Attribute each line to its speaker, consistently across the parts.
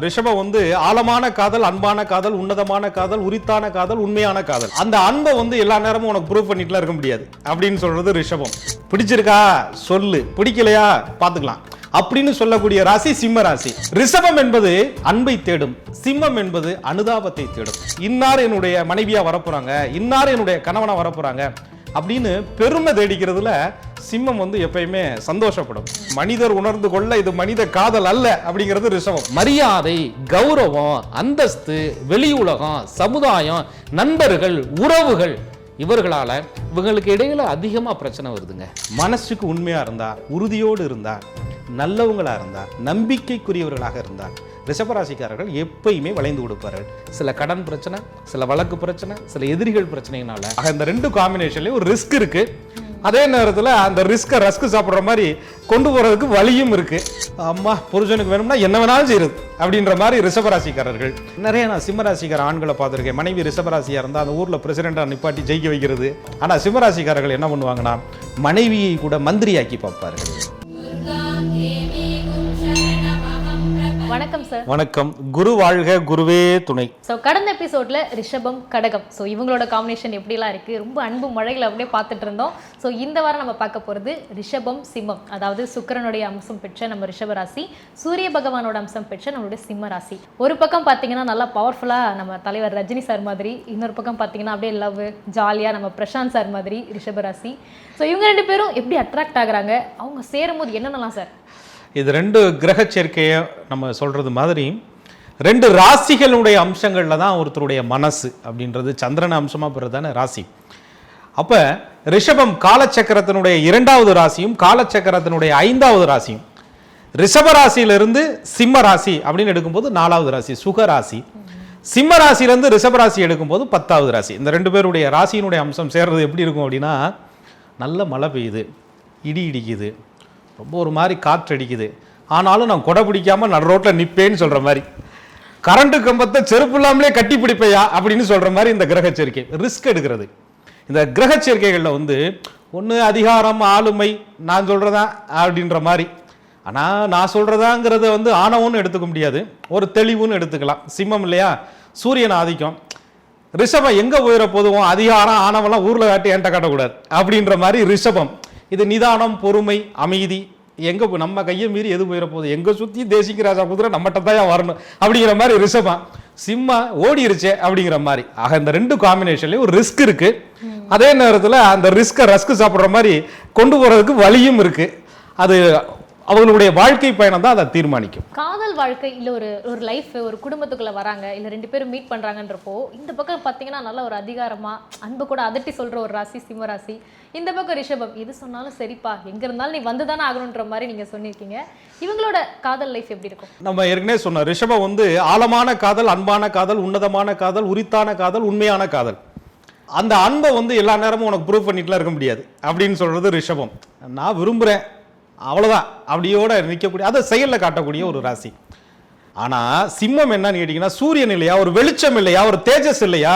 Speaker 1: ரிஷபம் வந்து ஆழமான காதல் அன்பான காதல் உன்னதமான காதல் உரித்தான காதல் உண்மையான காதல். அந்த அன்பை வந்து எல்லா நேரமும் உனக்கு ப்ரூவ் பண்ணிட்டுலாம் இருக்க முடியாது. அப்படின்னு சொல்றது ரிஷபம். பிடிச்சிருக்கா? சொல்லு. பிடிக்கலையா? பார்த்துக்கலாம். அப்படின்னு சொல்லக்கூடிய ராசி சிம்ம ராசி. ரிஷபம் என்பது அன்பை தேடும். சிம்மம் என்பது அனுதாபத்தை தேடும். இன்னார் என்னுடைய மனைவியா வரப்போறாங்க. இன்னார் என்னுடைய கணவனா வரப்போறாங்க. அப்படின்னு பெருமை தேடிக்கிறதுல சிம்மம் வந்து எப்பயுமே சந்தோஷப்படும். மனிதர் உணர்ந்து கொள்ள இது மனித காதல் அல்ல அப்படிங்கிறது ரிஷபம்.
Speaker 2: மரியாதை கௌரவம் அந்தஸ்து வெளி உலகம் சமுதாயம் நண்பர்கள் உறவுகள் இவர்களால இவங்களுக்கு இடையில அதிகமா பிரச்சனை வருதுங்க.
Speaker 1: மனசுக்கு உண்மையா இருந்தா உறுதியோடு இருந்தா நல்லவங்களா இருந்தா நம்பிக்கைக்குரியவர்களாக இருந்தா ரிஷபராசிக்காரர்கள் எப்பயுமே வளைந்து கொடுப்பார்கள்.
Speaker 2: சில கடன் பிரச்சனை சில வழக்கு பிரச்சனை சில எதிரிகள் பிரச்சனையினால.
Speaker 1: அந்த ரெண்டு காம்பினேஷன்லயும் ஒரு ரிஸ்க் இருக்கு. அதே நேரத்தில் அந்த ரிஸ்கை ரஸ்க் சாப்பிட்ற மாதிரி கொண்டு போகிறதுக்கு வழியும் இருக்குது அம்மா புருஷனுக்கு வேணும்னா என்ன வேணாலும் செய்யுது அப்படின்ற மாதிரி ரிஷபராசிக்காரர்கள். நிறைய நான் சிம்மராசிக்கார ஆண்களை பார்த்துருக்கேன். மனைவி ரிஷபராசியாக இருந்தால் அந்த ஊரில் பிரசிடெண்ட்டாக நிப்பாட்டி ஜெயிக்க வைக்கிறது. ஆனால் சிம்மராசிக்காரர்கள் என்ன பண்ணுவாங்கன்னா மனைவியை கூட மந்திரியாக்கி பார்ப்பார்கள்.
Speaker 3: வணக்கம் சார்
Speaker 1: வணக்கம். குரு வாழ்க குருவே துணை.
Speaker 3: ஸோ கடந்த எபிசோட்ல ரிஷபம் கடகம். ஸோ இவங்களோட காம்பினேஷன் எப்படிலாம் இருக்கு? ரொம்ப அன்பு மழைகளை அப்படியே பார்த்துட்டு இருந்தோம். ஸோ இந்த வாரம் நம்ம பார்க்க போறது ரிஷபம் சிம்மம். அதாவது சுக்கிரனுடைய அம்சம் பெற்ற நம்ம ரிஷப ராசி சூரிய பகவானோட அம்சம் பெற்ற நம்மளுடைய சிம்ம ராசி. ஒரு பக்கம் பார்த்தீங்கன்னா நல்லா பவர்ஃபுல்லாக நம்ம தலைவர் ரஜினி சார் மாதிரி இன்னொரு பக்கம் பார்த்தீங்கன்னா அப்படியே லவ் ஜாலியாக நம்ம பிரசாந்த் சார் மாதிரி ரிஷப ராசி. ஸோ இவங்க ரெண்டு பேரும் எப்படி அட்ராக்ட் ஆகுறாங்க? அவங்க சேரும்போது என்னென்னலாம் சார்
Speaker 1: இது ரெண்டு கிரக சேர்க்கையை நம்ம சொல்கிறது மாதிரி ரெண்டு ராசிகளுடைய அம்சங்களில் தான் ஒருத்தருடைய மனசு அப்படின்றது சந்திரன் அம்சமா தானே ராசி. அப்போ ரிஷபம் காலச்சக்கரத்தினுடைய இரண்டாவது ராசியும் காலச்சக்கரத்தினுடைய ஐந்தாவது ராசியும். ரிஷப ராசியிலிருந்து சிம்ம ராசி அப்படின்னு எடுக்கும்போது நாலாவது ராசி சுக ராசி. சிம்ம ராசியிலேருந்து ரிஷப ராசி எடுக்கும்போது பத்தாவது ராசி. இந்த ரெண்டு பேருடைய ராசியினுடைய அம்சம் சேர்றது எப்படி இருக்கும் அப்படின்னா நல்ல மழை பெய்யுது இடி இடிக்குது ரொம்ப ஒரு மாதிரி காற்று அடிக்குது ஆனாலும் நான் கொடை பிடிக்காம நட ரோட்டில் நிற்பேன்னு சொல்கிற மாதிரி. கரண்ட்டு கம்பத்தை செருப்பு இல்லாமலே கட்டி பிடிப்பையா அப்படின்னு சொல்கிற மாதிரி இந்த கிரக சேர்க்கை ரிஸ்க் எடுக்கிறது. இந்த கிரக சேர்க்கைகளில் வந்து ஒன்று அதிகாரம் ஆளுமை நான் சொல்கிறதா அப்படின்ற மாதிரி. ஆனால் நான் சொல்கிறதாங்கிறத வந்து ஆணவம்னு எடுத்துக்க முடியாது. ஒரு தெளிவுன்னு எடுத்துக்கலாம். சிம்மம் இல்லையா? சூரியன் ஆதிக்கம். ரிஷபம் எங்கே போயிட போதும்? அதிகாரம் ஆணவம்லாம் ஊரில் காட்டி என்கிட்ட காட்டக்கூடாது. அப்படின்ற மாதிரி ரிஷபம். இது நிதானம் பொறுமை அமைதி. எங்கே நம்ம கையை மீறி எது போயிட போகுது? எங்கே சுற்றி தேசிக்கு ராஜா குதிரை நம்மகிட்ட தான் வரணும்? அப்படிங்கிற மாதிரி ரிஷபம். சிம்மா ஓடிருச்சே அப்படிங்கிற மாதிரி. ஆக இந்த ரெண்டு காம்பினேஷன்லேயும் ஒரு ரிஸ்க் இருக்குது அதே நேரத்தில் அந்த ரிஸ்க்கை ரஸ்க் சாப்பிட்ற மாதிரி கொண்டு போகிறதுக்கு வழியும் இருக்குது அது அவங்களுடைய வாழ்க்கை பயணம் தான் அதை தீர்மானிக்கும்.
Speaker 3: காதல் வாழ்க்கை இல்ல ஒரு ஒரு லைஃப் ஒரு குடும்பத்துக்குள்ள வராங்க இல்ல ரெண்டு பேரும் மீட் பண்றாங்கன்றப்போ இந்த பக்கம் பாத்தீங்கன்னா நல்ல ஒரு அதிகாரமா அன்பு கூட அதட்டி சொல்ற ஒரு ராசி சிம்ம ராசி. இந்த பக்கம் ரிஷபம் எது சொன்னாலும் சரிப்பா எங்க இருந்தாலும் நீ வந்துதானே ஆகணுன்ற மாதிரி நீங்க சொல்லியிருக்கீங்க. இவங்களோட காதல் லைஃப் எப்படி இருக்கும்?
Speaker 1: நம்ம ஏற்கனவே சொன்ன ரிஷபம் வந்து ஆழமான காதல் அன்பான காதல் உன்னதமான காதல் உரித்தான காதல் உண்மையான காதல். அந்த அன்பை வந்து எல்லா நேரமும் உனக்கு ப்ரூவ் பண்ணிட்டுலாம் இருக்க முடியாது. அப்படின்னு சொல்றது ரிஷபம். நான் விரும்புகிறேன் அவ்வளோதான் அப்படியோட நிற்கக்கூடிய அதை செயலில் காட்டக்கூடிய ஒரு ராசி. ஆனால் சிம்மம் என்னன்னு கேட்டிங்கன்னா சூரியன் இல்லையா ஒரு வெளிச்சம் இல்லையா ஒரு தேஜஸ் இல்லையா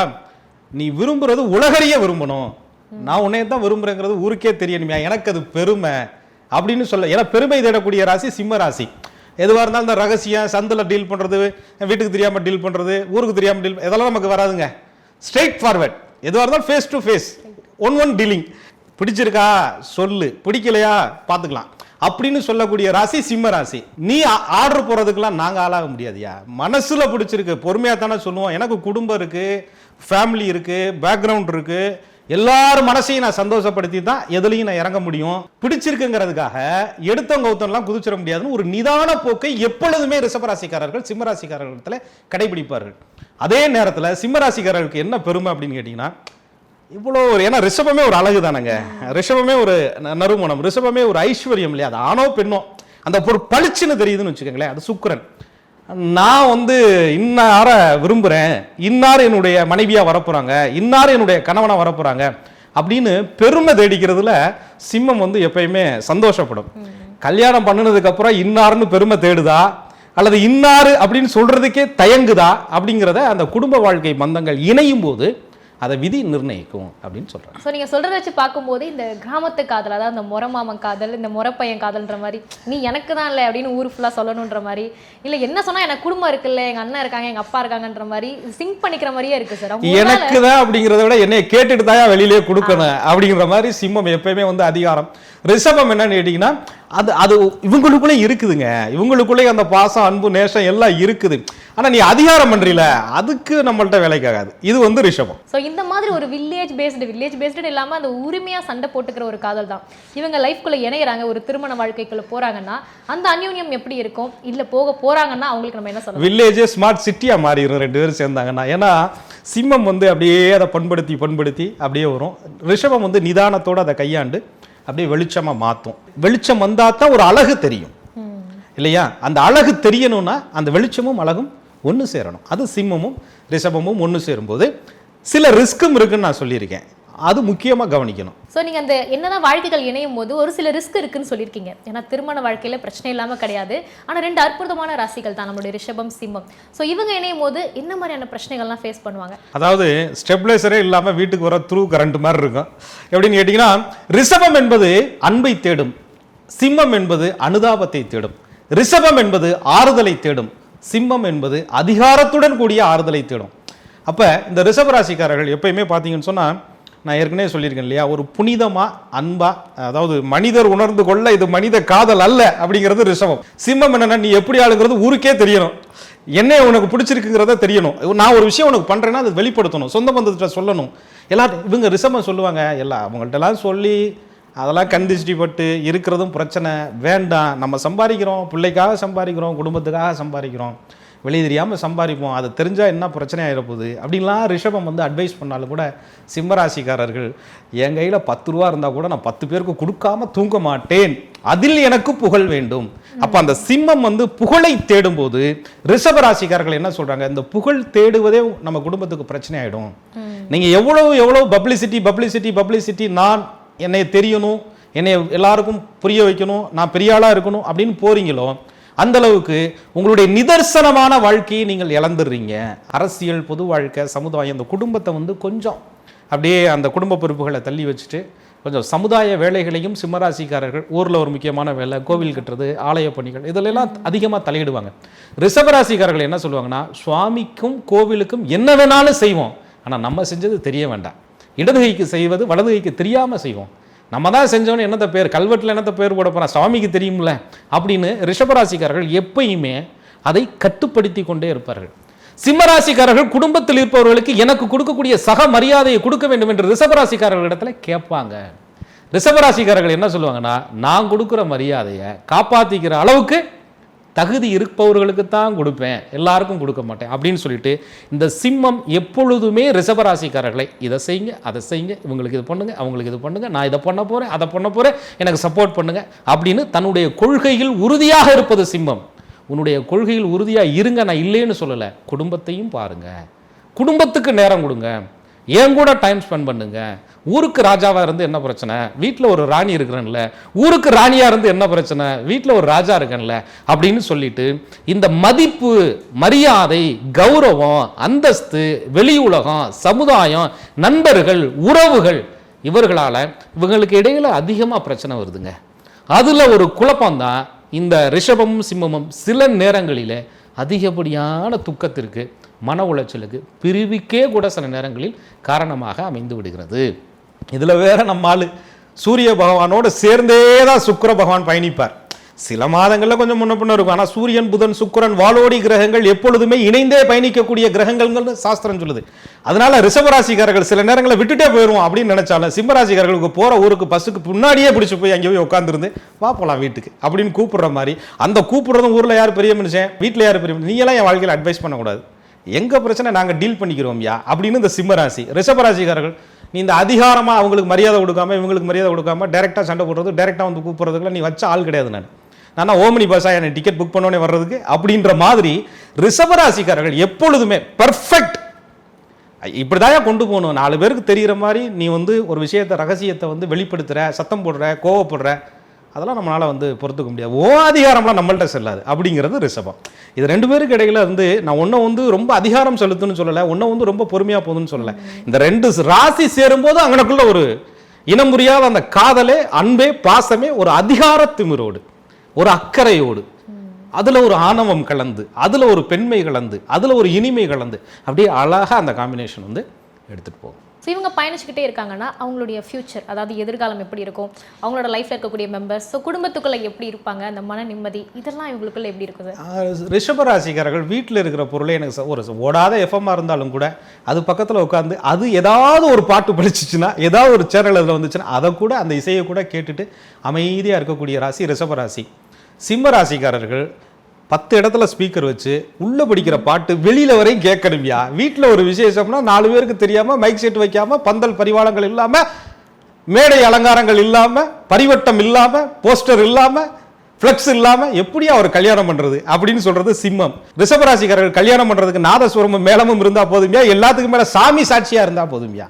Speaker 1: நீ விரும்புறது உலகறிய விரும்பணும். நான் உன்னைய தான் விரும்புறேங்கிறது ஊருக்கே தெரியணுமையா எனக்கு அது பெருமை அப்படின்னு சொல்ல ஏன்னா பெருமை தேடக்கூடிய ராசி சிம்ம ராசி. எதுவாக இருந்தாலும் இந்த ரகசியம் சந்தில் டீல் பண்ணுறது வீட்டுக்கு தெரியாமல் டீல் பண்ணுறது ஊருக்கு தெரியாமல் டீல் இதெல்லாம் நமக்கு வராதுங்க. ஸ்ட்ரெயிட் ஃபார்வர்ட் எதுவாக இருந்தாலும் face to face one one dealing பிடிச்சிருக்கா? சொல்லு. பிடிக்கலையா? பார்த்துக்கலாம். அப்படின்னு சொல்லக்கூடிய ராசி சிம்ம ராசி. நீ ஆர்டர் போறதுக்கெல்லாம் நாங்க ஆளாக முடியாதுயா மனசுல பிடிச்சிருக்கு. பொறுமையா தானே சொல்லுவோம். எனக்கு குடும்பம் இருக்கு ஃபேமிலி இருக்கு பேக்ரவுண்ட் இருக்கு. எல்லார் மனசையும் நான் சந்தோஷப்படுத்தி தான் எதுலையும் நான் இறங்க முடியும். பிடிச்சிருக்குங்கிறதுக்காக எடுத்தவங்க ஒருத்தன்லாம் குதிச்சிட முடியாதுன்னு ஒரு நிதான போக்கை எப்பொழுதுமே ரிஷபராசிக்காரர்கள் சிம்மராசிக்காரர்களிடத்துல கடைபிடிப்பார்கள். அதே நேரத்தில் சிம்மராசிக்காரர்களுக்கு என்ன பெருமை அப்படின்னு கேட்டிங்கன்னா இவ்வளோ ஒரு ஏன்னா ரிஷபமே ஒரு அழகு தானங்க. ரிஷபமே ஒரு நறுமணம். ரிஷபமே ஒரு ஐஸ்வர்யம் இல்லையா? அது ஆணோ பெண்ணோ? அந்த ஒரு பளிச்சுன்னு தெரியுதுன்னு வச்சுக்கோங்களேன் அது சுக்கிரன். நான் வந்து இன்னார விரும்புகிறேன் இன்னார் என்னுடைய மனைவியா வரப்போறாங்க. இன்னார் என்னுடைய கணவனா வரப்போறாங்க. அப்படின்னு பெருமை தேடிக்கிறதுல சிம்மம் வந்து எப்பயுமே சந்தோஷப்படும். கல்யாணம் பண்ணுனதுக்கு அப்புறம் இன்னார்னு பெருமை தேடுதா? அல்லது இன்னாரு அப்படின்னு சொல்றதுக்கே தயங்குதா? அப்படிங்கிறத அந்த குடும்ப வாழ்க்கை பந்தங்கள் இணையும் போது
Speaker 2: அதை விதி நிர்ணயிக்கும் அப்படின்னு சொல்றாங்க.
Speaker 3: ஸோ நீங்க சொல்றத வச்சு பார்க்கும்போது இந்த கிராமத்து காதல் அதாவது இந்த முறை மாமன் காதல் இந்த முறை பையன் காதல்ன்ற மாதிரி நீ எனக்கு தான் இல்லை அப்படின்னு ஊர் ஃபுல்லா சொல்லணுன்ற மாதிரி இல்ல என்ன சொன்னா எனக்கு குடும்பம் இருக்குல்ல எங்க அண்ணன் இருக்காங்க எங்க அப்பா இருக்காங்கன்ற மாதிரி சிங்க் பண்ணிக்கிற மாதிரியே இருக்கு சார்
Speaker 1: எனக்கு தான் அப்படிங்கிறத விட என்னைய கேட்டுட்டு தான் வெளியிலே கொடுக்கணும் அப்படிங்கிற மாதிரி சிம்மம் எப்பயுமே வந்து அதிகாரம். ரிஷபம் என்னன்னு கேட்டிங்கன்னா அது அது இவங்களுக்குள்ளே இருக்குதுங்க. இவங்களுக்குள்ளே அந்த பாசம் அன்பு நேசம் எல்லாம் இருக்குது. ஆனா நீ அதிகாரம் பண்றீல அதுக்கு நம்மள்ட்ட வேலைக்காகாது. இது வந்து ரிஷபம்.
Speaker 3: ஸோ இந்த மாதிரி ஒரு வில்லேஜ் பேஸ்டு வில்லேஜ் பேஸ்டு இல்லாம அந்த உரிமையா சண்டை போட்டுக்கிற ஒரு காதல் தான். இவங்க லைஃப்குள்ள இணையறாங்க ஒரு திருமண வாழ்க்கைக்குள்ள போறாங்கன்னா அந்த அந்யூன்யம் எப்படி இருக்கும்? இல்ல போக போறாங்கன்னா அவங்களுக்கு நம்ம என்ன சொல்லலாம்
Speaker 1: வில்லேஜே ஸ்மார்ட் சிட்டியா மாறிடும் ரெண்டு பேரும் சேர்ந்தாங்கன்னா. ஏன்னா சிம்மம் வந்து அப்படியே அதை பண்படுத்தி பண்படுத்தி அப்படியே வரும். ரிஷபம் வந்து நிதானத்தோட அதை கையாண்டு அப்படியே வெளிச்சமா மாற்றும் வெளிச்சம் வந்தா தான் ஒரு அழகு தெரியும். இல்லையா? அந்த அழகு தெரியணும்னா அந்த வெளிச்சமும் அழகும் ஒன்று சேரணும். அது சிம்மமும் ரிஷபமும் ஒன்று சேரும்போது சில ரிஸ்க்கும் இருக்குன்னு நான் சொல்லியிருக்கேன். அது முக்கியமாக கவனிக்கணும்.
Speaker 3: ஸோ நீங்க அந்த என்னதான் வாழ்க்கைகள் இணையும் போது ஒரு சில ரிஸ்க் இருக்குன்னு சொல்லியிருக்கீங்க. ஏன்னா திருமண வாழ்க்கையில பிரச்சனை இல்லாம கிடையாது. ஆனா ரெண்டு அற்புதமான ராசிகள் தான் நம்மளுடைய ரிஷபம் சிம்மம். ஸோ இவங்க இணையும் போது என்ன மாதிரியான பிரச்சனைகள்லாம் ஃபேஸ் பண்ணுவாங்க?
Speaker 1: அதாவது ஸ்டெபிளைசரே இல்லாமல் வீட்டுக்கு வர த்ரூ கரண்ட் மாதிரி இருக்கும். எப்படின்னு கேட்டிங்கன்னா ரிஷபம் என்பது அன்பை தேடும். சிம்மம் என்பது அனுதாபத்தை தேடும். ரிஷபம் என்பது ஆறுதலை தேடும். சிம்மம் என்பது அதிகாரத்துடன் கூடிய ஆறுதலை தேடும். அப்போ இந்த ரிஷபராசிக்காரர்கள் எப்பயுமே பார்த்தீங்கன்னு சொன்னால் நான் ஏற்கனவே சொல்லியிருக்கேன் இல்லையா? ஒரு புனிதமாக அன்பா அதாவது மனிதர் உணர்ந்து கொள்ள இது மனித காதல் அல்ல அப்படிங்கிறது ரிஷபம். சிம்மம் என்னென்னா நீ எப்படி ஆளுங்கிறது ஊருக்கே தெரியணும். என்ன உனக்கு பிடிச்சிருக்குங்கிறத தெரியணும். நான் ஒரு விஷயம் உனக்கு பண்ணுறேன்னா அதை வெளிப்படுத்தணும். சொந்த பந்தத்திட்ட சொல்லணும். எல்லா இவங்க ரிஷபம் சொல்லுவாங்க எல்லாம் அவங்கள்ட்டலாம் சொல்லி அதெல்லாம் கண் திருஷ்டி பட்டு இருக்கிறதும் பிரச்சனை வேண்டாம். நம்ம சம்பாதிக்கிறோம் பிள்ளைக்காக சம்பாதிக்கிறோம் குடும்பத்துக்காக சம்பாதிக்கிறோம். வெளியே தெரியாமல் சம்பாதிப்போம். அது தெரிஞ்சால் என்ன பிரச்சனை ஆகிடப்போகுது அப்படின்லாம் ரிஷபம் வந்து அட்வைஸ் பண்ணாலும் கூட சிம்மராசிக்காரர்கள் என் கையில் பத்து ரூபா இருந்தால் கூட நான் பத்து பேருக்கு கொடுக்காம தூங்க மாட்டேன். அதில் எனக்கு புகழ் வேண்டும். அப்போ அந்த சிம்மம் வந்து புகழை தேடும்போது ரிஷபராசிக்காரர்கள் என்ன சொல்கிறாங்க இந்த புகழ் தேடுவதே நம்ம குடும்பத்துக்கு பிரச்சனை ஆகிடும் நீங்கள் எவ்வளவு எவ்வளவு பப்ளிசிட்டி பப்ளிசிட்டி பப்ளிசிட்டி நான் என்னை தெரியணும் என்னை எல்லாருக்கும் புரிய வைக்கணும் நான் பெரிய ஆளாக இருக்கணும் அப்படின்னு போறீங்களோ அந்த அளவுக்கு உங்களுடைய நிதர்சனமான வாழ்க்கையை நீங்கள் இழந்துடுறீங்க. அரசியல் பொது வாழ்க்கை சமுதாயம் இந்த குடும்பத்தை வந்து கொஞ்சம் அப்படியே அந்த குடும்ப பொறுப்புகளை தள்ளி வச்சுட்டு கொஞ்சம் சமுதாய வேலைகளையும் சிம்மராசிக்காரர்கள் ஊரில் ஒரு முக்கியமான வேலை கோவில் கட்டுறது ஆலய பணிகள் இதிலெல்லாம் அதிகமாக தலையிடுவாங்க. ரிஷபராசிக்காரர்கள் என்ன சொல்லுவாங்கன்னா சுவாமிக்கும் கோவிலுக்கும் என்ன வேணாலும் செய்வோம். ஆனால் நம்ம செஞ்சது தெரிய வேண்டாம். இடது கைக்கு செய்வது வலது கைக்கு தெரியாமல் செய்வோம். நம்ம தான் செஞ்சோன்னு என்னத்த பேர் கல்வெட்டில் என்னத்த பேர் போட போகிறோம் சுவாமிக்கு தெரியும்ல? அப்படின்னு ரிஷபராசிக்காரர்கள் எப்பயுமே அதை கட்டுப்படுத்தி கொண்டே இருப்பார்கள். சிம்மராசிக்காரர்கள் குடும்பத்தில் இருப்பவர்களுக்கு எனக்கு கொடுக்கக்கூடிய சக மரியாதையை கொடுக்க வேண்டும் என்று ரிஷபராசிக்காரர்களிடத்துல கேட்பாங்க. ரிஷபராசிக்காரர்கள் என்ன சொல்லுவாங்கன்னா நான் கொடுக்குற மரியாதையை காப்பாற்றிக்கிற அளவுக்கு தகுதி இருப்பவர்களுக்கு தான் கொடுப்பேன் எல்லாருக்கும் கொடுக்க மாட்டேன் அப்படின்னு சொல்லிட்டு இந்த சிம்மம் எப்பொழுதுமே ரிசபராசிக்காரர்களை இதை செய்யுங்க அதை செய்யுங்க இவங்களுக்கு இது பண்ணுங்க அவங்களுக்கு இது பண்ணுங்க நான் இதை பண்ண போறேன் அதை பண்ண போறேன் எனக்கு சப்போர்ட் பண்ணுங்க அப்படின்னு தன்னுடைய கொள்கையில் உறுதியாக இருப்பது சிம்மம். உன்னுடைய கொள்கையில் உறுதியாக இருங்க நான் இல்லைன்னு சொல்லலை குடும்பத்தையும் பாருங்க. குடும்பத்துக்கு நேரம் கொடுங்க. என் கூட டைம் ஸ்பெண்ட் பண்ணுங்க. ஊருக்கு ராஜாவாக இருந்து என்ன பிரச்சனை? வீட்டில் ஒரு ராணி இருக்கிறேன்ல. ஊருக்கு ராணியாக இருந்து என்ன பிரச்சனை? வீட்டில் ஒரு ராஜா இருக்கேன்ல. அப்படின்னு சொல்லிட்டு இந்த மதிப்பு மரியாதை கௌரவம் அந்தஸ்து வெளி உலகம் சமுதாயம் நண்பர்கள் உறவுகள் இவர்களால் இவங்களுக்கு இடையில் அதிகமாக பிரச்சனை வருதுங்க. அதில் ஒரு குழப்பம்தான் இந்த ரிஷபமும் சிம்மமும் சில நேரங்களில் அதிகப்படியான துக்கத்திற்கு மன உளைச்சலுக்கு பிரிவுக்கே கூட சில நேரங்களில் காரணமாக அமைந்து விடுகிறது. இதில் வேற நம்ம ஆள் சூரிய பகவானோடு சேர்ந்தே தான் சுக்கிர பகவான் பயணிப்பார். சில மாதங்களில் கொஞ்சம் முன்ன பின்ன இருக்கும். ஆனால் சூரியன் புதன் சுக்கிரன் வாளோடி கிரகங்கள் எப்பொழுதுமே இணைந்தே பயணிக்கக்கூடிய கிரகங்கள்னு சாஸ்திரம் சொல்லுது. அதனால ரிஷபராசிக்காரர்கள் சில நேரங்களில் விட்டுட்டே போயிடுவோம் அப்படின்னு நினைச்சாலும் சிம்மராசிக்காரர்களுக்கு போகிற ஊருக்கு பஸ்ஸுக்கு முன்னாடியே பிடிச்சி போய் அங்கே போய் உட்காந்துருந்து வா போகலாம் வீட்டுக்கு அப்படின்னு கூப்பிடுற மாதிரி அந்த கூப்பிடுறதும் ஊரில் யார் பெரிய மனுஷன்? வீட்டில் யார் பெரிய மனுஷன்? எல்லாம் என் வாழ்க்கையில் அட்வைஸ் பண்ணக்கூடாது. எங்கள் பிரச்சனை நாங்கள் டீல் பண்ணிக்கிறோம் யா? அப்படின்னு இந்த சிம்மராசி ரிஷபராசிக்காரர்கள் நீ இந்த அதிகாரமாக அவங்களுக்கு மரியாதை கொடுக்காம இவங்களுக்கு மரியாதை கொடுக்காம டேரெக்டாக சண்டை போடுறது டேரெக்டாக வந்து கூப்பிட்றதுக்குலாம் நீ வச்ச ஆள் கிடையாது நான். நான் ஓமினி பாஷா எனக்கு டிக்கெட் புக் பண்ணோன்னே வர்றதுக்கு? அப்படின்ற மாதிரி ரிஷபராசிக்காரர்கள் எப்பொழுதுமே பர்ஃபெக்ட் இப்படிதான் கொண்டு போகணும்? நாலு பேருக்கு தெரிகிற மாதிரி நீ வந்து ஒரு விஷயத்தை ரகசியத்தை வந்து வெளிப்படுத்துற சத்தம் போடுற கோவப்படுற அதெல்லாம் நம்மளால் வந்து பொறுத்துக்க முடியாது. ஓ அதிகாரம்லாம் நம்மள்ட்ட செல்லாது. அப்படிங்கிறது ரிஷபம். இது ரெண்டு பேருக்கு இடையில வந்து நான் ஒன்றை வந்து ரொம்ப அதிகாரம் செலுத்துன்னு சொல்லலை ஒன்றை வந்து ரொம்ப பொறுமையாக போகுதுன்னு சொல்லலை. இந்த ரெண்டு ராசி சேரும்போது அங்கனக்குள்ள ஒரு இனம் புரியாத அந்த காதலே அன்பே பாசமே ஒரு அதிகார திமிரோடு ஒரு அக்கறையோடு. அதில் ஒரு ஆணவம் கலந்து அதில் ஒரு பெண்மை கலந்து அதில் ஒரு இனிமை கலந்து அப்படியே அழகாக அந்த காம்பினேஷன் வந்து எடுத்துட்டு போகும்.
Speaker 3: ஸோ இவங்க பயணிச்சுக்கிட்டே இருக்காங்கன்னா அவங்களுடைய ஃபியூச்சர் அதாவது எதிர்காலம் எப்படி இருக்கும் அவங்களோட லைஃப்ல இருக்கக்கூடிய மெம்பர்ஸ் ஸோ குடும்பத்துக்குள்ள எப்படி இருப்பாங்க அந்த மன நிம்மதி இதெல்லாம் இவங்களுக்குள்ள எப்படி இருக்குது?
Speaker 1: ரிஷபராசிக்காரர்கள் வீட்டில் இருக்கிற பொருளே எனக்கு ஒரு ஓடாத எஃப்எம்மாக இருந்தாலும் கூட அது பக்கத்தில் உட்காந்து அது ஏதாவது ஒரு பாட்டு படிச்சிச்சுன்னா ஏதாவது ஒரு சேனல் அதில் வந்துச்சுன்னா அதை கூட அந்த இசையை கூட கேட்டுட்டு அமைதியாக இருக்கக்கூடிய ராசி ரிஷபராசி. சிம்ம ராசிக்காரர்கள் பத்து இடத்துல ஸ்பீக்கர் வச்சு உள்ளே படிக்கிற பாட்டு வெளியில் வரையும் கேட்கணும்யா. வீட்டில் ஒரு விசேஷம்னா நாலு பேருக்கு தெரியாமல் மைக் செட் வைக்காமல் பந்தல் பரிவாளங்கள் இல்லாமல் மேடை அலங்காரங்கள் இல்லாமல் பரிவட்டம் இல்லாமல் போஸ்டர் இல்லாமல் ஃப்ளெக்ஸ் இல்லாமல் எப்படி அவர் கல்யாணம் பண்ணுறது அப்படின்னு சொல்கிறது சிம்மம். ரிஷபராசிக்காரர்கள் கல்யாணம் பண்ணுறதுக்கு நாதஸ்வரமும் மேளமும் இருந்தால் போதும்யா. எல்லாத்துக்கும் மேலே சாமி சாட்சியாக இருந்தால் போதும்யா.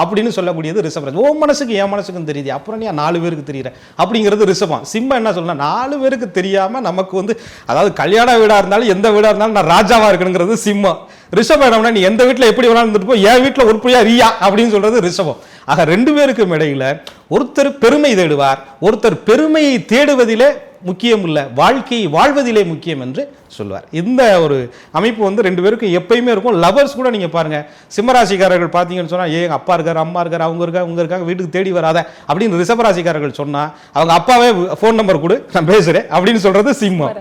Speaker 1: அப்படின்னு சொல்லக்கூடியது ரிஷபராசி ஓ மனசுக்கு என் மனசுக்கும் தெரியுது. அப்புறம் நீ நாலு பேருக்கு தெரியற. அப்படிங்கிறது ரிஷபம். சிம்மம் என்ன சொல்லணும் நாலு பேருக்கு தெரியாமல் நமக்கு வந்து அதாவது கல்யாண வீடாக இருந்தாலும் எந்த வீடாக இருந்தாலும் நான் ராஜாவாக இருக்கணுங்கிறது சிம்மம். ரிஷபம் என்னன்னா நீ எந்த வீட்டில் எப்படி வேணாலும் இருந்துட்டு போ. என் வீட்டில் உருப்படியாக ரியா அப்படின்னு சொல்கிறது ரிஷபம். ஆக ரெண்டு பேருக்கும் இடையில ஒருத்தர் பெருமை தேடுவார் ஒருத்தர் பெருமையை தேடுவதிலே முக்கியம் இல்லை வாழ்க்கையை வாழ்வதிலே முக்கியம் என்று சொல்வார் இந்த ஒரு அமைப்பு வந்து ரெண்டு பேருக்கும் எப்பயுமே இருக்கும். லவர்ஸ் கூட நீங்க பாருங்க. சிம்மராசிக்காரர்கள் பார்த்தீங்கன்னு சொன்னா ஏ எங்க அப்பா இருக்காரு அம்மா இருக்காரு அவங்க இருக்காங்க உங்க இருக்காங்க வீட்டுக்கு தேடி வராத அப்படின்னு ரிஷபராசிக்காரர்கள் சொன்னா அவங்க அப்பாவே ஃபோன் நம்பர் கொடு நான் பேசுறேன் அப்படின்னு சொல்றது சிம்மம்.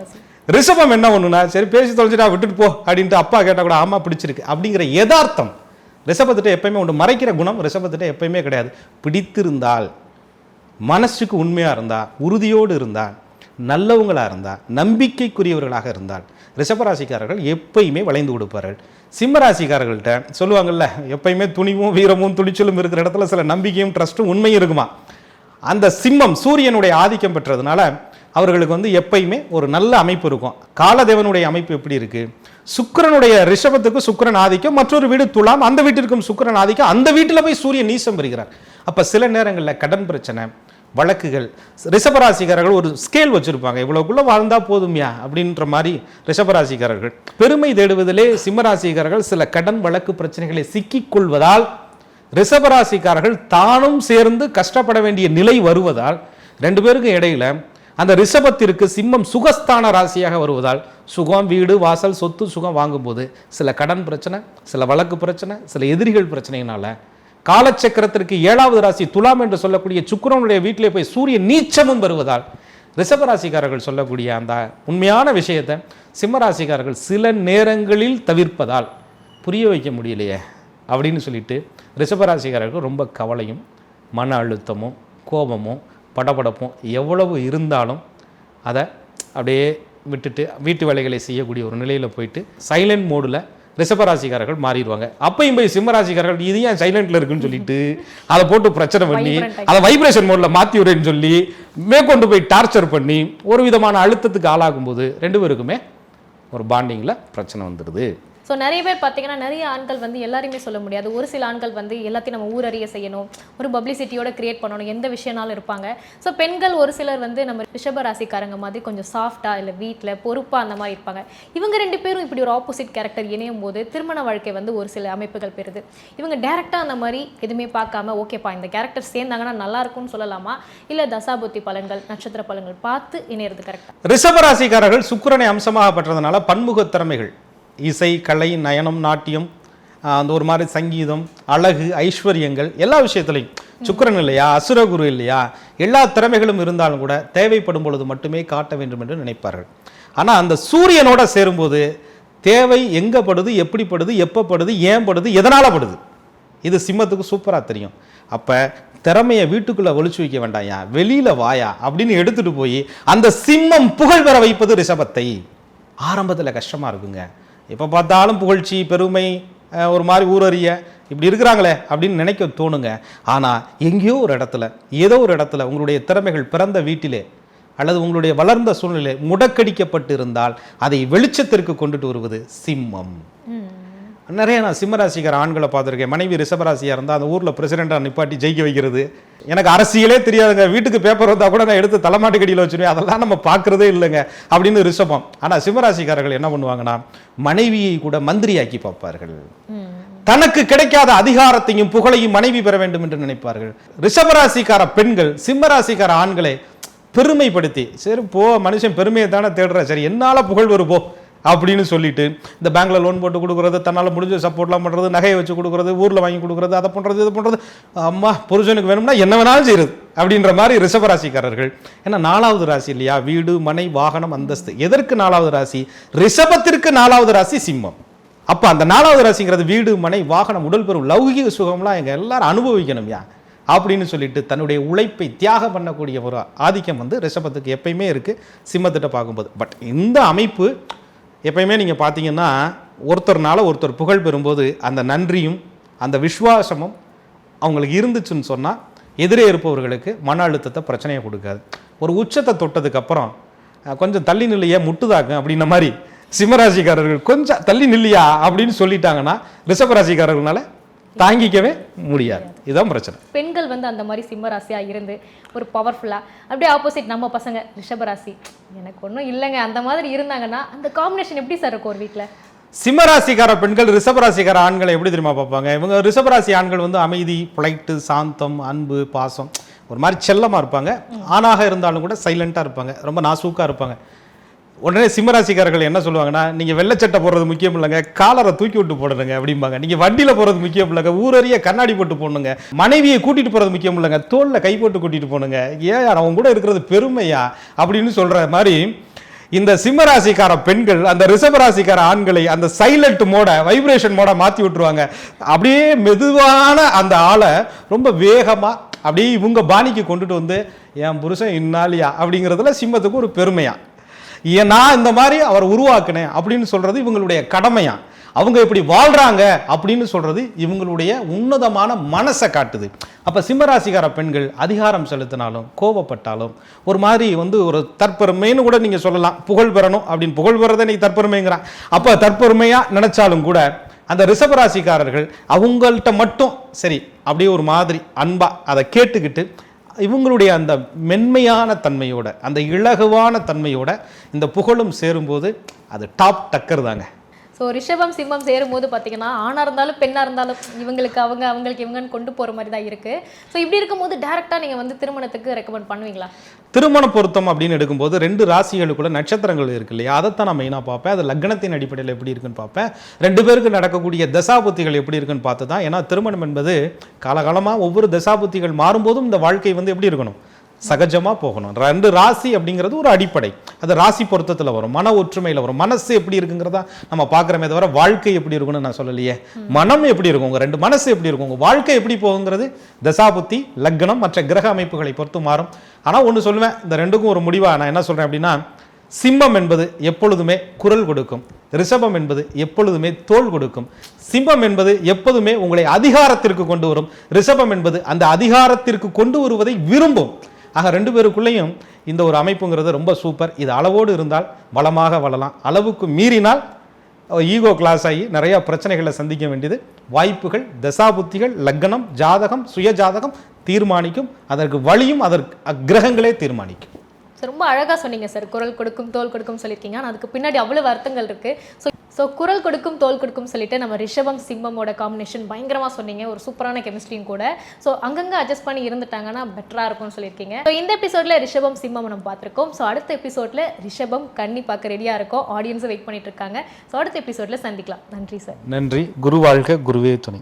Speaker 1: ரிஷபம் என்ன ஒண்ணுனா சரி பேசி தொலைச்சிட்டா விட்டுட்டு போ அப்படின்ட்டு அப்பா கேட்டா கூட ஆமா பிடிச்சிருக்கு அப்படிங்கிற யதார்த்தம். ரிஷபத்திட்ட எப்பயுமே உண்டு. மறைக்கிற குணம் ரிஷபத்திட்ட எப்பயுமே கிடையாது. பிடித்திருந்தால் மனசுக்கு உண்மையா இருந்தா உறுதியோடு இருந்தா நல்லவங்களாக இருந்தால் நம்பிக்கைக்குரியவர்களாக இருந்தால் ரிஷபராசிக்காரர்கள் எப்பயுமே வளைந்து கொடுப்பார்கள். சிம்மராசிக்காரர்கள்ட்ட சொல்லுவாங்கள்ல எப்பயுமே துணிவும் வீரமும் துணிச்சலும் இருக்கிற இடத்துல சில நம்பிக்கையும் ட்ரஸ்ட்டும் உண்மையும் இருக்குமா? அந்த சிம்மம் சூரியனுடைய ஆதிக்கம் பெற்றதுனால அவர்களுக்கு வந்து எப்பயுமே ஒரு நல்ல அமைப்பு இருக்கும். காலதேவனுடைய அமைப்பு எப்படி இருக்குது சுக்கிரனுடைய ரிஷபத்துக்கு சுக்கரன் ஆதிக்கம் மற்றொரு வீடு துலாம் அந்த வீட்டிற்கும் சுக்கிரன் ஆதிக்கம் அந்த வீட்டில் போய் சூரியன் நீசம் பெறுகிறார். அப்போ சில நேரங்களில் கடன் பிரச்சனை வழக்குகள். ரிஷபராசிக்காரர்கள் ஒரு ஸ்கேல் வச்சுருப்பாங்க. இவ்வளோக்குள்ளே வாழ்ந்தால் போதும்யா? அப்படின்ற மாதிரி ரிஷபராசிக்காரர்கள். பெருமை தேடுவதிலே சிம்மராசிக்காரர்கள் சில கடன் வழக்கு பிரச்சனைகளை சிக்கிக்கொள்வதால் ரிஷபராசிக்காரர்கள் தானும் சேர்ந்து கஷ்டப்பட வேண்டிய நிலை வருவதால் ரெண்டு பேருக்கும் இடையில அந்த ரிஷபத்திற்கு சிம்மம் சுகஸ்தான ராசியாக வருவதால் சுகம் வீடு வாசல் சொத்து சுகம் வாங்கும்போது சில கடன் பிரச்சனை சில வழக்கு பிரச்சனை சில எதிரிகள் பிரச்சனையினால காலச்சக்கரத்திற்கு ஏழாவது ராசி துலாம் என்று சொல்லக்கூடிய சுக்கரனுடைய வீட்டிலே போய் சூரிய நீச்சமும் வருவதால் ரிஷபராசிக்காரர்கள் சொல்லக்கூடிய அந்த உண்மையான விஷயத்தை சிம்மராசிக்காரர்கள் சில நேரங்களில் தவிர்ப்பதால் புரிய வைக்க முடியலையே அப்படின்னு சொல்லிட்டு ரிஷபராசிக்காரர்கள் ரொம்ப கவலையும் மன அழுத்தமும் கோபமும் படபடப்பும் எவ்வளவு இருந்தாலும் அதை அப்படியே விட்டுட்டு வீட்டு வேலைகளை செய்யக்கூடிய ஒரு நிலையில் போயிட்டு சைலண்ட் மோடில் ரிஷபராசிக்காரர்கள் மாறிடுவாங்க. அப்பயும் போய் சிம்மராசிக்காரர்கள் இது ஏன் சைலண்ட்ல இருக்குன்னு சொல்லிட்டு அதை போட்டு பிரச்சனை பண்ணி அதை வைப்ரேஷன் மோட்ல மாத்தி விடுறேன்னு சொல்லி மேற்கொண்டு போய் டார்ச்சர் பண்ணி ஒரு விதமான அழுத்தத்துக்கு ஆளாகும்போது ரெண்டு பேருக்குமே ஒரு பாண்டிங்கில் பிரச்சனை வந்துடுது.
Speaker 3: ஸோ நிறைய பேர் பார்த்தீங்கன்னா நிறைய ஆண்கள் வந்து எல்லாரையுமே சொல்ல முடியாது. ஒரு சில ஆண்கள் வந்து எல்லாத்தையும் நம்ம ஊரறிய செய்யணும் ஒரு பப்ளிசிட்டியோட கிரியேட் பண்ணணும் எந்த விஷயம்னாலும் இருப்பாங்க. ஸோ பெண்கள் ஒரு சிலர் வந்து நம்ம ரிஷபராசிக்காரங்க மாதிரி கொஞ்சம் சாஃப்டாக இல்லை வீட்டில் பொறுப்பாக அந்த மாதிரி இருப்பாங்க. இவங்க ரெண்டு பேரும் இப்படி ஒரு ஆப்போசிட் கேரக்டர் இணையும் போது திருமண வாழ்க்கை வந்து ஒரு சில அமைப்புகள் பெறுது. இவங்க டேரெக்டாக அந்த மாதிரி எதுவுமே பார்க்காம ஓகேப்பா இந்த கேரக்டர் சேர்ந்தாங்கன்னா நல்லா இருக்கும்னு சொல்லலாமா? இல்லை தசாபுத்தி பலன்கள் நட்சத்திர பலன்கள் பார்த்து இணையிறது கரெக்டாக
Speaker 1: ரிஷபராசிக்காரர்கள் சுக்கரனை அம்சமாக பெற்றதுனால பன்முக திறமைகள். இசை கலை நயனம் நாட்டியம் அந்த ஒரு மாதிரி சங்கீதம் அழகு ஐஸ்வர்யங்கள் எல்லா விஷயத்துலையும். சுக்கிரன் இல்லையா அசுரகுரு இல்லையா எல்லா திறமைகளும் இருந்தாலும் கூட தேவைப்படும் பொழுது மட்டுமே காட்ட வேண்டும் என்று நினைப்பார்கள். ஆனால் அந்த சூரியனோட சேரும்போது தேவை எங்கே படுது எப்படி படுது எப்போ படுது ஏன் படுது எதனால் படுது? இது சிம்மத்துக்கு சூப்பராக தெரியும். அப்போ திறமையை வீட்டுக்குள்ளே ஒளிச்சு வைக்க வேண்டாயா வெளியில் வாயா அப்படின்னு எடுத்துகிட்டு போய் அந்த சிம்மம் புகழ் பெற வைப்பது ரிஷபத்தை. ஆரம்பத்தில் கஷ்டமாக இருக்குங்க. எப்போ பார்த்தாலும் புகழ்ச்சி பெருமை ஒரு மாதிரி ஊரறிய இப்படி இருக்கிறாங்களே அப்படின்னு நினைக்க தோணுங்க. ஆனால் எங்கேயோ ஒரு இடத்துல ஏதோ ஒரு இடத்துல உங்களுடைய திறமைகள் பிறந்த வீட்டிலே அல்லது உங்களுடைய வளர்ந்த சூழ்நிலை முடக்கடிக்கப்பட்டு இருந்தால் அதை வெளிச்சத்திற்கு கொண்டுட்டு வருவது சிம்மம். நிறைய நான் சிம்மராசிக்கார ஆண்களை பார்த்துருக்கேன். மனைவி ரிஷபராசியாக இருந்தால் அந்த ஊரில் பிரசிடெண்ட்டாக நிப்பாட்டி ஜெயிக்க வைக்கிறது. எனக்கு அரசியலே தெரியாதுங்க. வீட்டுக்கு பேப்பர் வந்தால் கூட நான் எடுத்து தலைமாட்டு கடியில் வச்சுருவேன். அதெல்லாம் நம்ம பார்க்குறதே இல்லைங்க. அப்படின்னு ரிஷபம். ஆனால் சிம்மராசிக்காரர்கள் என்ன பண்ணுவாங்கன்னா மனைவியை கூட மந்திரியாக்கி பார்ப்பார்கள். தனக்கு கிடைக்காத அதிகாரத்தையும் புகழையும் மனைவி பெற வேண்டும் என்று நினைப்பார்கள். ரிஷபராசிக்கார பெண்கள் சிம்மராசிக்கார ஆண்களை பெருமைப்படுத்தி சரி போ மனுஷன் பெருமையை தானே தேடுற சரி என்னால புகழ் வரும் போ. அப்படின்னு சொல்லிட்டு இந்த பேங்க்கில் லோன் போட்டு கொடுக்குறது தன்னால் முடிஞ்ச சப்போர்ட்லாம் பண்ணுறது நகையை வச்சு கொடுக்குறது ஊரில் வாங்கி கொடுக்குறது அதை பண்ணுறது இது பண்ணுறது அம்மா புருஷனுக்கு வேணும்னா என்ன வேணாலும் செய்யுது அப்படின்ற மாதிரி ரிஷபராசிக்காரர்கள் ஏன்னா நாலாவது ராசி இல்லையா? வீடு மனை வாகனம் அந்தஸ்து. எதற்கு நாலாவது ராசி? ரிஷபத்திற்கு நாலாவது ராசி சிம்மம். அப்போ அந்த நாலாவது ராசிங்கிறது வீடு மனை வாகனம் உடல் பெறும் லௌகிக சுகம்லாம் எங்கள் எல்லாரும் அனுபவிக்கணும்யா அப்படின்னு சொல்லிட்டு தன்னுடைய உழைப்பை தியாகம் பண்ணக்கூடிய ஒரு ஆதிக்கம் வந்து ரிஷபத்துக்கு எப்பயுமே இருக்குது சிம்மத்திட்ட பார்க்கும்போது. பட் இந்த அமைப்பு எப்பயுமே நீங்கள் பார்த்தீங்கன்னா ஒருத்தர்னால ஒருத்தர் புகழ் பெறும்போது அந்த நன்றியும் அந்த விஸ்வாசமும் அவங்களுக்கு இருந்துச்சுன்னு சொன்னால் எதிரே இருப்பவர்களுக்கு மன அழுத்தத்தை பிரச்சனையை கொடுக்காது. ஒரு உச்சத்தை தொட்டதுக்கப்புறம் கொஞ்சம் தள்ளி நிலையை முட்டுதாக்கும் அப்படின்ன மாதிரி சிம்மராசிக்காரர்கள் கொஞ்சம் தள்ளி நில்லையா அப்படின்னு சொல்லிட்டாங்கன்னா ரிஷபராசிக்காரர்களால தாங்கிக்கவே முடியாது. இதுதான் பிரச்சனை.
Speaker 3: பெண்கள் வந்து அந்த மாதிரி சிம்ம ராசியா இருந்து ஒரு பவர்ஃபுல்லா அப்படியே ஆப்போசிட் நம்ம பசங்க ரிஷபராசி எனக்கு ஒன்றும் இல்லைங்க. அந்த மாதிரி இருந்தாங்கன்னா அந்த காம்பினேஷன் எப்படி சார் இருக்கும் ஒரு வீட்டில்
Speaker 1: சிம்மராசிக்கார பெண்கள் ரிஷபராசிக்கார ஆண்களை எப்படி தெரியுமா பார்ப்பாங்க? இவங்க ரிஷபராசி ஆண்கள் வந்து அமைதி பொலைட்டு சாந்தம் அன்பு பாசம் ஒரு மாதிரி செல்லமாக இருப்பாங்க. ஆணாக இருந்தாலும் கூட சைலண்ட்டாக இருப்பாங்க. ரொம்ப நாசூக்காக இருப்பாங்க. உடனே சிம்மராசிக்காரர்கள் என்ன சொல்லுவாங்கன்னா நீங்கள் வெள்ளச்சட்டை போடுறது முக்கியம் இல்லைங்க காலரை தூக்கி விட்டு போடணுங்க அப்படிம்பாங்க. நீங்கள் வண்டியில் போகிறது முக்கியம் இல்லைங்க ஊரறிய கண்ணாடி போட்டு போடணுங்க. மனைவியை கூட்டிகிட்டு போகிறது முக்கியம் இல்லைங்க தோளில் கை போட்டு கூட்டிகிட்டு போகணுங்க. ஏன் அவங்க கூட இருக்கிறது பெருமையா? அப்படின்னு சொல்கிற மாதிரி இந்த சிம்மராசிக்கார பெண்கள் அந்த ரிஷபராசிக்கார ஆண்களை அந்த சைலண்ட் மோட வைப்ரேஷன் மோட மாற்றி விட்டுருவாங்க. அப்படியே மெதுவான அந்த ஆளை ரொம்ப வேகமாக அப்படியே இவங்க பாணிக்கு கொண்டுட்டு வந்து என் புருஷன் இன்னாலியா அப்படிங்கிறதுல சிம்மத்துக்கு ஒரு பெருமையாக நான் இந்த மாதிரி அவர் உருவாக்குனேன் அப்படின்னு சொல்றது இவங்களுடைய கடமையா? அவங்க இப்படி வாழ்றாங்க அப்படின்னு சொல்றது இவங்களுடைய உன்னதமான மனசை காட்டுது. அப்ப சிம்மராசிக்கார பெண்கள் அதிகாரம் செலுத்தினாலும் கோபப்பட்டாலும் ஒரு மாதிரி வந்து ஒரு தற்பெருமைன்னு கூட நீங்க சொல்லலாம். புகழ் பெறணும் அப்படின்னு புகழ் பெறதை நீ தற்பெருமைங்கிறான் அப்ப தற்பெருமையா நினைச்சாலும் கூட அந்த ரிஷபராசிக்காரர்கள் அவங்கள்ட்ட மட்டும் சரி அப்படியே ஒரு மாதிரி அன்பா அதை கேட்டுக்கிட்டு இவங்களுடைய அந்த மென்மையான தன்மையோட அந்த இலகுவான தன்மையோட இந்த புகழும் சேரும்போது அது டாப் டக்கர் தாங்க.
Speaker 3: ஸோ ரிஷபம் சிம்மம் சேரும்போது பார்த்தீங்கன்னா ஆணாக இருந்தாலும் பெண்ணாக இருந்தாலும் இவங்களுக்கு அவங்க அவங்களுக்கு இவங்கன்னு கொண்டு போகிற மாதிரி தான் இருக்குது ஸோ இப்படி இருக்கும்போது டேரெக்டாக நீங்கள் வந்து திருமணத்துக்கு ரெக்கமெண்ட் பண்ணுவீங்களா?
Speaker 1: திருமண பொருத்தம் அப்படின்னு எடுக்கும்போது ரெண்டு ராசிகளுக்குள்ள நட்சத்திரங்கள் இருக்கு இல்லையா? அதைத்தான் நான் மெயினாக பார்ப்பேன். அது லக்னத்தின் அடிப்படையில் எப்படி இருக்குன்னு பார்ப்பேன். ரெண்டு பேருக்கு நடக்கக்கூடிய தசாபுத்திகள் எப்படி இருக்குன்னு பார்த்து தான் ஏன்னா திருமணம் என்பது காலகாலமாக ஒவ்வொரு தசாபுத்திகள் மாறும்போதும் இந்த வாழ்க்கை வந்து எப்படி இருக்கணும்? சகஜமாக போகணும். ரெண்டு ராசி அப்படிங்கிறது ஒரு அடிப்படை. அது ராசி பொருத்தத்தில் வரும். மன ஒற்றுமையில் வரும். மனசு எப்படி இருக்குங்கிறதா நம்ம பார்க்குறோமே தவிர வாழ்க்கை எப்படி இருக்கும்னு நான் சொல்லலையே. மனம் எப்படி இருக்கும்? உங்கள் ரெண்டு மனசு எப்படி இருக்கும்? உங்கள் வாழ்க்கை எப்படி போகுங்கிறது தசாபுத்தி லக்னம் மற்ற கிரக அமைப்புகளை பொறுத்து மாறும். ஆனால் ஒன்று சொல்லுவேன். இந்த ரெண்டுக்கும் ஒரு முடிவாக நான் என்ன சொல்கிறேன் அப்படின்னா சிம்மம் என்பது எப்பொழுதுமே குரல் கொடுக்கும். ரிஷபம் என்பது எப்பொழுதுமே தோல் கொடுக்கும். சிம்மம் என்பது எப்போதுமே உங்களை அதிகாரத்திற்கு கொண்டு வரும். ரிஷபம் என்பது அந்த அதிகாரத்திற்கு கொண்டு வருவதை விரும்பும். ஆக ரெண்டு பேருக்குள்ளேயும் இந்த ஒரு அமைப்புங்கிறது ரொம்ப சூப்பர். இது அளவோடு இருந்தால் வளமாக வளலாம் அளவுக்கு மீறினால் ஈகோ கிளாஸ் ஆகி நிறையா பிரச்சனைகளை சந்திக்க வேண்டியது. வாய்ப்புகள் தசாபுத்திகள் லக்னம் ஜாதகம் சுய ஜாதகம் தீர்மானிக்கும். அதற்கு வழியும் அதற்கு கிரகங்களே தீர்மானிக்கும்.
Speaker 3: ரொம்ப அழகாக சொன்னீங்க சார் குரல் கொடுக்கும் தோல் கொடுக்கும் சொல்லியிருக்கீங்க. ஆனால் அதுக்கு பின்னாடி அவ்வளவு வருத்தங்கள் இருக்குது ஸோ ஸோ குரல் கொடுக்கும் தோல் கொடுக்கும் சொல்லிட்டு நம்ம ரிஷபம் சிம்மமோட காம்பினேஷன் பயங்கரமாக சொன்னீங்க. ஒரு சூப்பரான கெமிஸ்ட்ரியும் கூட. ஸோ அங்கங்கே அட்ஜஸ்ட் பண்ணி இருந்துட்டாங்கன்னா பெட்டராக இருக்கும்னு சொல்லியிருக்கீங்க. ஸோ இந்த எபிசோடில் ரிஷபம் சிம்மம் நம்ம பார்த்துருக்கோம். ஸோ அடுத்த எபிசோடில் ரிஷபம் கண்ணி பார்க்க ரெடியாக இருக்கும். ஆடியன்ஸும் வெயிட் பண்ணிட்டு இருக்காங்க. ஸோ அடுத்த எபிசோடில் சந்திக்கலாம். நன்றி சார்
Speaker 1: நன்றி. குரு வாழ்க குருவே துணை.